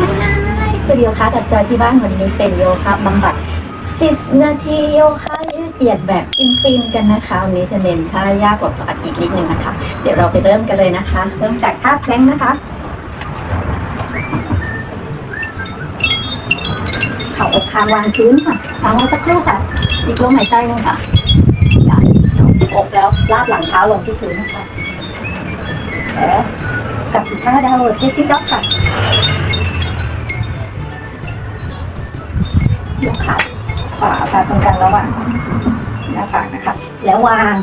ง่ายๆคือโยคะกับจอที่บ้านวันนี้เป็นโยคะบำบัด 10 นาทีโยคะยืดเหยียดแบบฟินๆกันนะคะวันนี้จะเน้นท่ายากกว่าปกตินิดนึงนะคะ เดี๋ยวเราไปเริ่มกันเลยนะคะ เริ่มจากท่าแพลงนะคะเข่าอกคางวางพื้นค่ะวางไว้สักครู่ค่ะอีกลมหายใจหนึงค่ะอกแล้วลาดหลังเท้าลงที่พื้นนะคะแล้วกับสุดท่าดาวเทสซี่ด็อกค่ะ ขาขวาค่ะตรงกลางระหว่างหน้าผากนะคะ แล้ววาง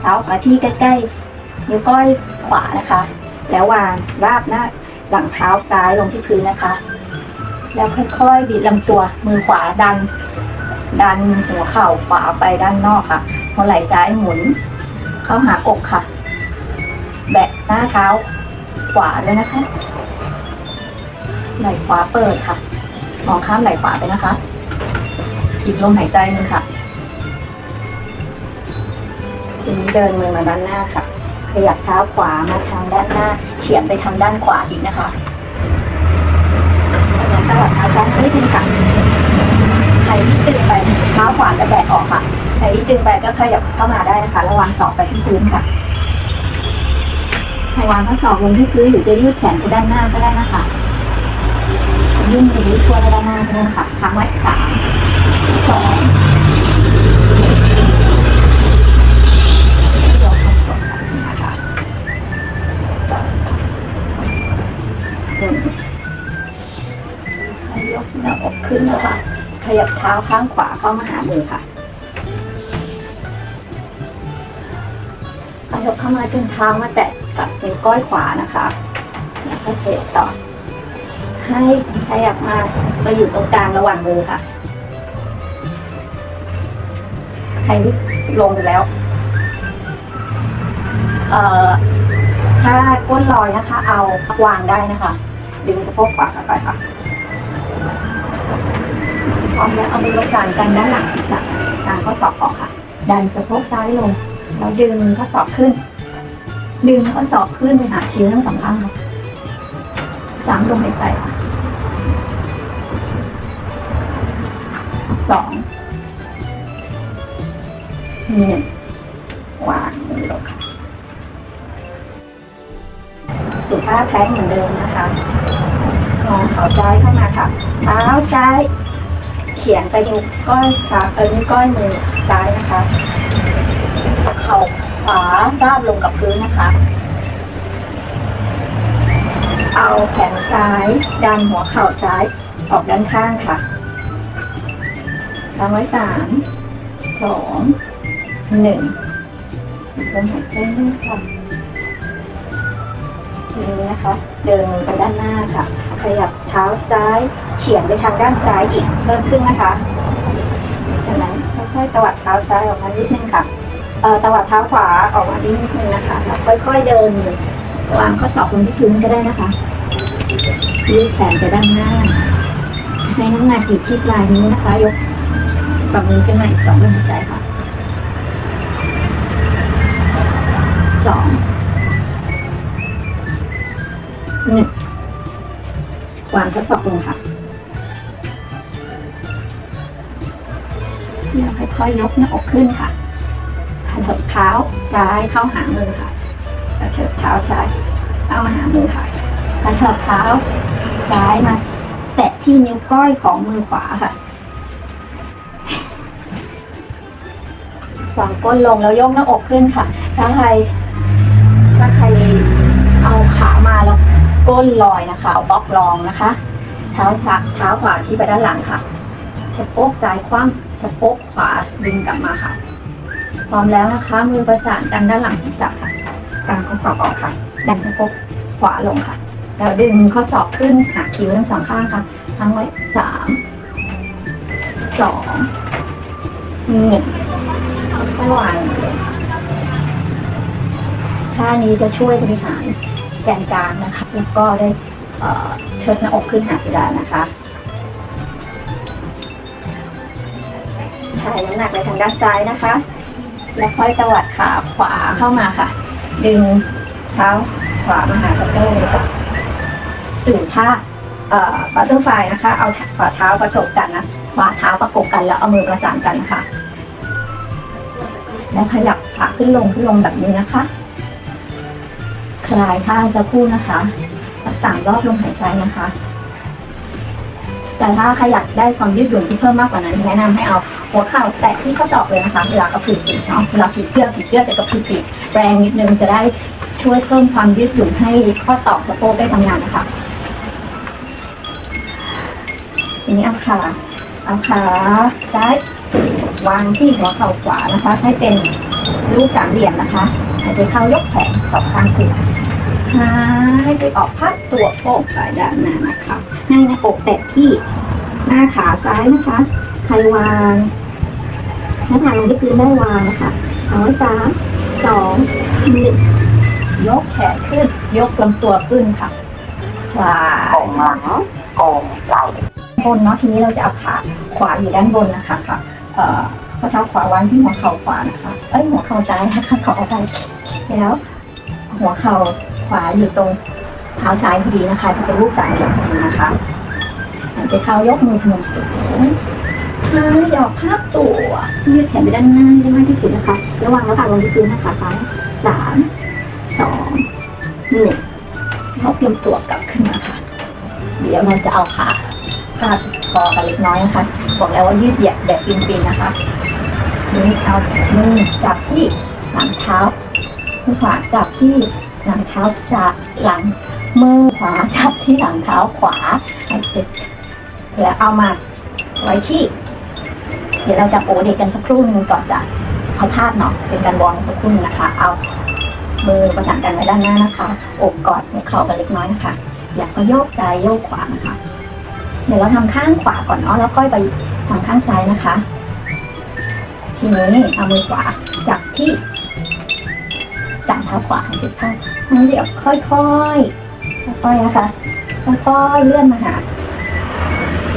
เท้ามาที่ใกล้ๆนิ้วก้อยขวานะคะ แล้ววางราบหน้าหลังเท้าซ้ายลงที่พื้นนะคะ แล้วค่อยๆบิดลำตัวมือขวาดัน ดันหัวเข่าขวาไปด้านนอกค่ะหัวไหล่ซ้ายหมุน เข้าหาอกค่ะ แบะหน้าเท้าขวาด้วยนะคะ ไหล่ขวาเปิดค่ะมองข้ามไหล่ขวาไปนะคะ อีกลมหายใจหนึ่งค่ะ ทีนี้เดินมือมาด้านหน้าค่ะ ขยับเท้าขวามาทางด้านหน้า เฉียงไปทางด้านขวาอีกนะคะแล้วตวัดเท้าซ้ายนิดนึงค่ะใครที่ดึงไปเท้าขวาจะแบกออกค่ะใครที่ดึงไปก็ขยับเข้ามาได้นะคะ ระวังศอกไปที่พื้นค่ะให้วางข้อศอกลงที่พื้นหรือจะยืดแขนไปด้านหน้าก็ได้นะคะยื่นไปยืดทั่วไปด้านหน้าก็ได้ค่ะค้างไว้สาม สองยกข้อศอกขึ้นนะคะหน้าอกขึ้นนะคะ ขยับเท้าข้างขวาเข้ามาหามือค่ะขยับเข้ามาจนเท้ามาแตะกับนิ้วก้อยขวานะคะแล้วก็เทต่อ ให้ขยับมามาอยู่ตรงกลางระหว่างมือค่ะ ใครที่ลงแล้ว เอ่อถ้าก้นลอยนะคะ เอาวางได้นะคะ ดึงสะโพกขวาไปค่ะพร้อมแล้วเอามือประสานกันด้านหลังศีรษะกางข้อศอกออกค่ะ ดันสะโพกซ้ายลง แล้วดึงข้อศอกขึ้น ดึงข้อศอกขึ้นไปหาคิ้วทั้งสองข้างค่ะสามลมหายใจค่ะสอง นึ่งวางมือลงค่ะ สุภาพแพลงเหมือนเดิมนะคะมองเท้าซ้ายเข้ามาค่ะเท้าซ้ายเฉียงไปนิ้วก้อยขาเออนิ้วก้อยมือซ้ายนะคะ เข่าขวาราบลงกับพื้นนะคะ เอาแขนซ้ายดันหัวเข่าซ้ายออกด้านข้างค่ะทำไว้สามสอง หนึ่งลมหายใจลึกค่ะทีนี้นะคะ เดินไปด้านหน้าค่ะ ขยับเท้าซ้ายเฉียงไปทางด้านซ้ายอีกเพิ่มขึ้นนะคะจากนั้นค่อยๆตวัดเท้าซ้ายออกมานิดนึงค่ะเอ่อตวัดเท้าขวาออกมานิดนึงนะคะแล้วค่อยๆเดินวางข้อศอกลงที่พื้นก็ได้นะคะยืดแขนไปด้านหน้าให้น้ำหนักอยู่ที่ปลายนิ้วนะคะ ยกฝ่ามือขึ้นมาอีกสองลมหายใจค่ะ สองหนึ่งวางข้อศอกลงค่ะแล้วค่อยๆยกหน้าอกขึ้นค่ะกระเถิบเท้าซ้ายเข้าหามือค่ะกระเถิบเท้าซ้ายเข้ามาหามือค่ะกระเถิบเท้าซ้ายมา แตะที่นิ้วก้อยของมือขวาค่ะวางก้นลงแล้วยกหน้าอกขึ้นค่ะถ้าใครถ้าใคร เอาขามาแล้วก้นลอยนะคะเอาบล็อกรองนะคะ เท้าซ้ายเท้าขวาที่ไปด้านหลังค่ะสะโพกซ้ายคว่ำสะโพกขวาดึงกลับมาค่ะ พร้อมแล้วนะคะ มือประสานกันด้านหลังศีรษะค่ะกางข้อศอกออกค่ะดันสะโพกขวาลงค่ะแล้วดึงข้อศอกขึ้นหาคิ้วทั้งสองข้างค่ะทั้งไว้สามสองหนึ่งค่อยวางท่านี้จะช่วยบริหาร แกนกลางนะคะแล้วก็ได้เชิดหน้าอกขึ้นหาเพดานนะคะถ่ายน้ำหนักไปทางด้านซ้ายนะคะ แล้วค่อยตวัดขาขวาเข้ามาค่ะ ดึงเท้าขวามาหาสะโพกเลยค่ะสู่ท่าบัตเตอร์ไฟนะคะ เอาฝ่าเท้าประสบกันนะฝ่าเท้าประกบกันแล้วเอามือประสานกันนะคะแล้วขยับขาขึ้นลงขึ้นลงแบบนี้นะคะ คลายท่าจะคู่นะคะสักสามรอบลมหายใจนะคะ แต่ถ้าใครอยากได้ความยืดหยุ่นที่เพิ่มมากกว่านั้น แนะนำให้เอาหัวเข่าแตะที่ข้อศอกเลยนะคะ เวลากระพือปีกเนาะเวลาผีเสื้อผีเสื้อจะกระพือปีกแรงนิดนึงจะได้ช่วยเพิ่มความยืดหยุ่นให้ข้อต่อสะโพกได้ทำงานนะคะทีนี้เอาขาเอาขาซ้ายวางที่หัวเข่าขวานะคะ ให้เป็นรูปสามเหลี่ยมนะคะหายใจเข้ายกแขนสองข้างขึ้น หายใจออกพัดตัวโป่งสายด้านหน้านะคะให้หน้าอกแตะที่หน้าขาซ้ายนะคะใครวางหน้าผากลงที่พื้นได้วางนะคะเอาสามสองหนึ่งยกแขนขึ้น ยกลำตัวขึ้นค่ะคลายโกงหลังโกงไหล่บนเนาะทีนี้เราจะเอาขาขวาอยู่ด้านบนนะคะค่ะเอ่อข้อเท้าขวาวางที่หัวเข่าขวานะคะเอ้ยหัวเข่าซ้ายนะคะขอเอาไปแล้ว หัวเข่า ขวาอยู่ตรงเท้าซ้ายพอดีนะคะ จะเป็นรูปสามเหลี่ยมพอดีนะคะหายใจเข้ายกมือพนมสูงหายใจออกภาพตัวยืดแขนไปด้านหน้าได้มากที่สุดนะคะ ระวางแล้วค่ะลงที่พื้นนะคะซ้ายสามสองหนึ่งยกลำตัวกลับขึ้นมาค่ะ เดี๋ยวเราจะเอาขาพาดคอกันเล็กน้อยนะคะ บอกแล้วว่ายืดเหยียดแบบปีนๆนะคะ นี่เอามือจับที่หลังเท้ามือขวาจับที่ หลังเท้าซ้ายหลังมือขวาจับที่หลังเท้าขวาให้เจ็บแล้วเอามาไว้ที่ เดี๋ยวเราจะโอเด็กกันสักครู่นึงก่อนจะเอาพาดเนาะเป็นการวอร์มสักครู่นึงนะคะ เอามือประสานกันไว้ด้านหน้านะคะอกกอดหัวเข่ากันเล็กน้อยนะคะแล้วก็โยกซ้ายโยกขวานะคะ เดี๋ยวเราทำข้างขวาก่อนเนาะแล้วค่อยไปทำข้างซ้ายนะคะ ทีนี้เอามือขวาจับที่จับเท้าขวาให้สุดเท้า แล้วเดี๋ยวค่อยๆ ค่อยๆ นะคะ ค่อยๆ เลื่อนมาหา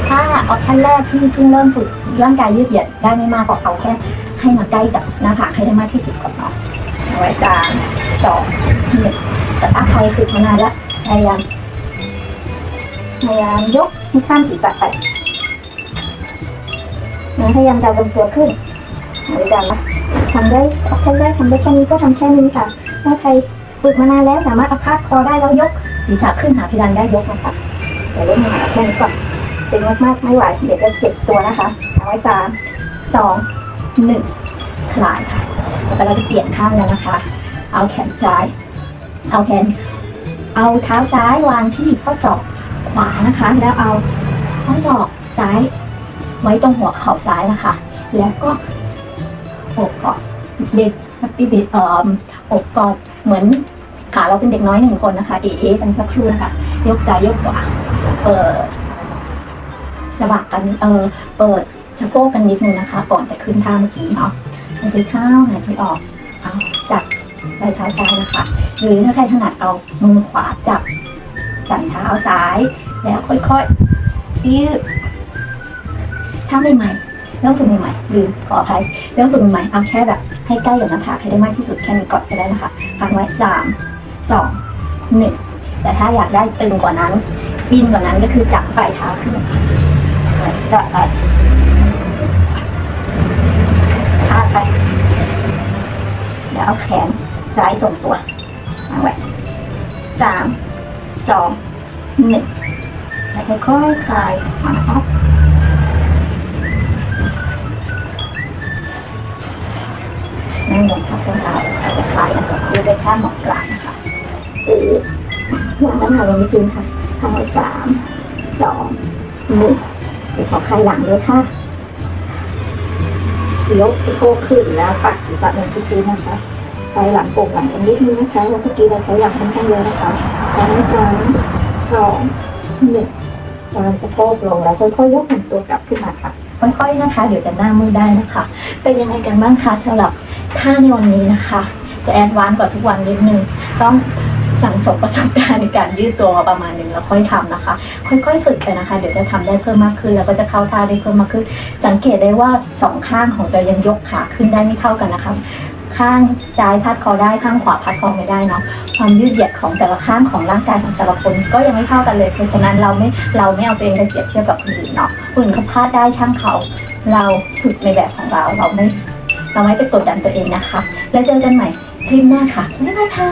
ถ้าออปชั่นแรกที่เพิ่งเริ่มฝึกร่างกายยืดเหยียดได้ไม่มากกว่าเขาแค่ให้มาใกล้กับหน้าผากให้ได้มากที่สุดก่อนเนาะเอาไว้สามสองหนึ่งแต่ถ้าใครฝึกมานานแล้วพยายามพยายามยกให้ข้ามศีรษะไปนะพยายามดันลำตัวขึ้นหรือดันนะทำได้ออปชั่นแรกทำได้แค่นี้ก็ทำแค่นี้ค่ะถ้าใคร ฝึกมานานแล้วสามารถเอาพาดคอได้แล้วยกศีรษะขึ้นหาเพดานได้ยกนะคะเดี๋ยวเริ่มมาแค่นี้ก่อนเต็มมากๆไม่ไหวเดี๋ยวจะเจ็บตัวนะคะเอาไว้สามสองหนึ่งคลายค่ะแล้วก็เราจะเปลี่ยนข้างแล้วนะคะ เอาแขนซ้าย เอาแขน เอาเท้าซ้ายวางที่ข้อศอกขวานะคะ แล้วเอาข้อศอกซ้าย ไว้ตรงหัวเข่าซ้ายนะคะ แล้วก็อกกอดเด็ก ปีบิเอ่ออกกอดเหมือนขาเราเป็นเด็กน้อยหนึ่งคนนะคะ เอเอกันสักครู่นะคะ ยกซ้ายยกขวาเปิดสะบักกันเออเปิดสะโพกกันนิดนึงนะคะ ก่อนจะขึ้นท่าเมื่อกี้เนาะหายใจเข้าหายใจออกเอาจับปลายเท้าซ้ายนะคะ หรือถ้าใครถนัดเอามือขวาจับสันเท้าซ้าย แล้วค่อยๆยืดถ้าใหม่ๆ เริ่มฝึกใหม่ๆลืมขออภัยเริ่มฝึกใหม่เอาแค่แบบให้ใกล้กับหน้าผากให้ได้มากที่สุดแค่นี้ก่อนก็ได้นะคะพักไว้สามสองหนึ่งแต่ถ้าอยากได้ตึงกว่านั้นปีนกว่านั้นก็คือจับปลายเท้าขึ้นจะไปพาดไปแล้วเอาแขนซ้ายส่งตัววางไว้สามสองหนึ่งแล้วค่อยๆคลายมาออก นั่งลงทับเส้นเท้าเราจะคลายกันจากยืดได้แค่หมอนกลางนะคะตือวางน้ำหนักลงที่พื้นค่ะทำไว้สามสองหนึ่งเดี๋ยวขอคลายหลังด้วยค่ะยกสะโพกขึ้นแล้วปัดศีรษะลงที่พื้นนะคะใช้หลังโป่งหลังตรงนี้นึงนะคะแล้วเมื่อกี้เราใช้หลังค่อนข้างเยอะนะคะสามสามสองหนึ่งวางสะโพกลงแล้วค่อยๆยกลำตัวกลับขึ้นมาค่ะค่อยๆนะคะ เดี๋ยวจะหน้ามือได้นะคะ เป็นยังไงกันบ้างคะสำหรับ ท่าในวันนี้นะคะ จะแอดวานซ์กว่าทุกวันนิดนึงต้องสั่งสมประสบการณ์ในการยืดตัวมาประมาณหนึ่งแล้วค่อยทำนะคะ ค่อยๆฝึกไปนะคะ เดี๋ยวจะทำได้เพิ่มมากขึ้น แล้วก็จะเข้าท่าได้เพิ่มมากขึ้น สังเกตได้ว่าสองข้างของจะยังยกขาขึ้นได้ไม่เท่ากันนะคะขข้างซ้ายพัดคอได้ข้างขวาพัดคอไม่ได้เนาะความยืดเหยียดของแต่ละข้างของร่างกายของแต่ละคนก็ยังไม่เท่ากันเลยเพราะฉะนั้นเราไม่เราไม่เอาตัวเองไปเปรียบเทียบกับคนอื่นเนาะคนอื่นเขาพลาดได้ช่างเขา เราฝึกในแบบของเราเราไม่ เราไม่ไปกดดันตัวเองนะคะ แล้วเจอกันใหม่คลิปหน้าค่ะบ๊ายบายค่ะ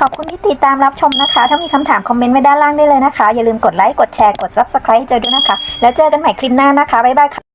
ขอบคุณที่ติดตามรับชมนะคะ ถ้ามีคำถามคอมเมนต์ไว้ด้านล่างได้เลยนะคะ อย่าลืมกดไลค์ กดแชร์ กด subscribe ให้เจอด้วยนะคะ แล้วเจอกันใหม่คลิปหน้านะคะ บ๊ายบายค่ะ